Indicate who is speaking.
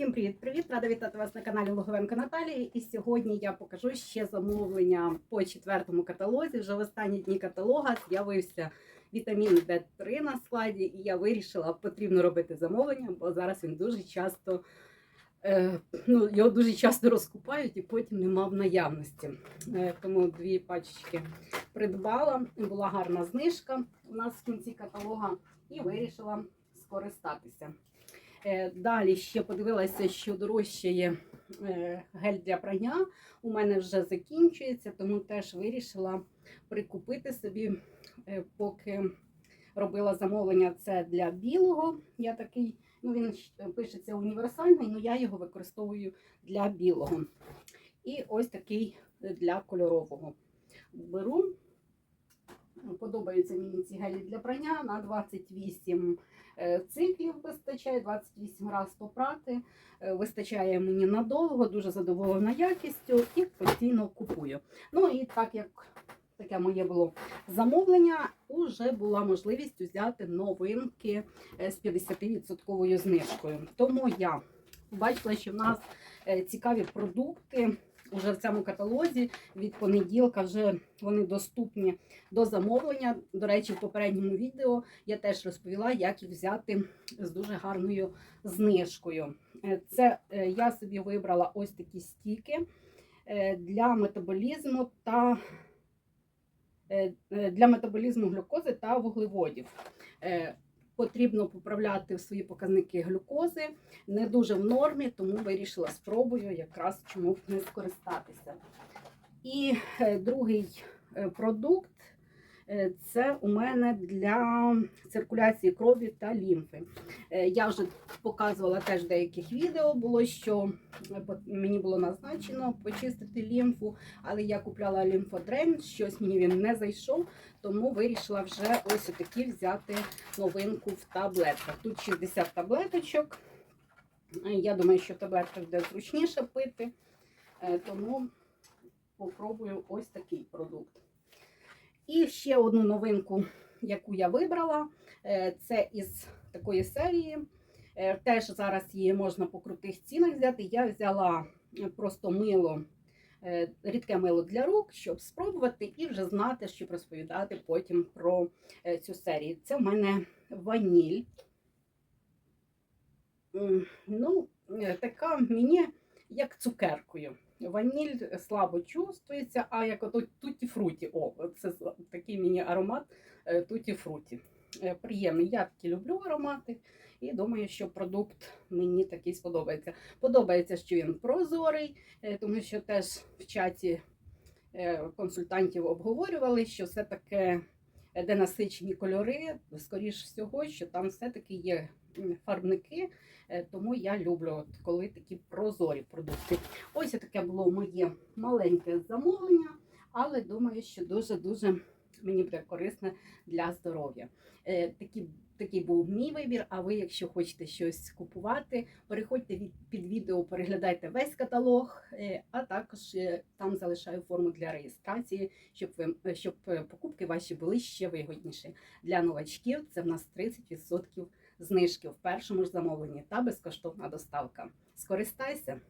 Speaker 1: Всім привіт-привіт! Рада вітати вас на каналі Логовенко Наталії. І сьогодні я покажу ще замовлення по четвертому каталозі. Вже в останні дні каталога з'явився вітамін D3 на складі, і я вирішила, потрібно робити замовлення, бо зараз він дуже часто. е, Ну, його дуже часто розкупають і потім нема в наявності. Е, Тому дві пачечки придбала. Була гарна знижка у нас в кінці каталога і вирішила скористатися. Е, Далі ще подивилася, що дорожчає е, гель для прання. У мене вже закінчується, тому теж вирішила прикупити собі, е, поки робила замовлення. Це для білого. Я такий, ну він пишеться універсальний, але я його використовую для білого. І ось такий для кольорового. Беру. Подобаються мені ці гелі для прання на 28 е, циклів вистачає, 28 разів попрати. Е, Вистачає мені надовго, дуже задоволена якістю і постійно купую. Ну і так як таке моє було замовлення, уже була можливість взяти новинки е, з 50% знижкою. Тому я бачила, що в нас цікаві продукти. Уже в цьому каталозі від понеділка вже вони доступні до замовлення. До речі, в попередньому відео я теж розповіла, як їх взяти з дуже гарною знижкою. Е, Це е, я собі вибрала ось такі стіки е, для метаболізму та для метаболізму глюкози та вуглеводів. Потрібно поправляти свої показники глюкози. Не дуже в нормі, тому вирішила спробую якраз чому б не скористатися. І е, другий е, продукт це у мене для циркуляції крові та лімфи. Е, Я вже показувала теж деяких відео, було що е, мені було назначено почистити лімфу, але я купляла лімфодрен, щось мені він не зайшов, тому вирішила вже ось такі взяти новинку в таблетках. Тут 60 таблеточок. Е, Я думаю, що в таблетках буде зручніше пити, е, тому попробую ось такий продукт. І ще одну новинку, яку я вибрала, е, це із такої серії. Е, Теж зараз її можна по крутих цінах взяти. Я взяла просто мило, е, рідке мило для рук, щоб спробувати і вже знати, щоб розповідати потім про цю серію. Це в мене ваніль. Ну, така мені як цукеркою. Ваніль слабо чувствується, а як ото туті фруті. О, це такий мені аромат туті фруті. Приємний. Я такі люблю аромати і думаю, що продукт мені такий сподобається. Подобається, що він прозорий, е, тому що теж в чаті е, консультантів обговорювали, що все таке е, де насичені кольори, скоріш всього, що там все-таки є фарбники, е, тому я люблю, от, коли такі прозорі продукти. Ось таке було моє маленьке замовлення, але думаю, що дуже-дуже мені буде корисне для здоров'я. Е, Такі, такий був мій вибір. А ви, якщо хочете щось купувати, переходьте від, під відео, переглядайте весь каталог, е, а також е, там залишаю форму для реєстрації, щоб ви щоб покупки ваші були ще вигідніші. Для новачків це в нас 30% знижки в першому ж замовленні та безкоштовна доставка. Скористайся!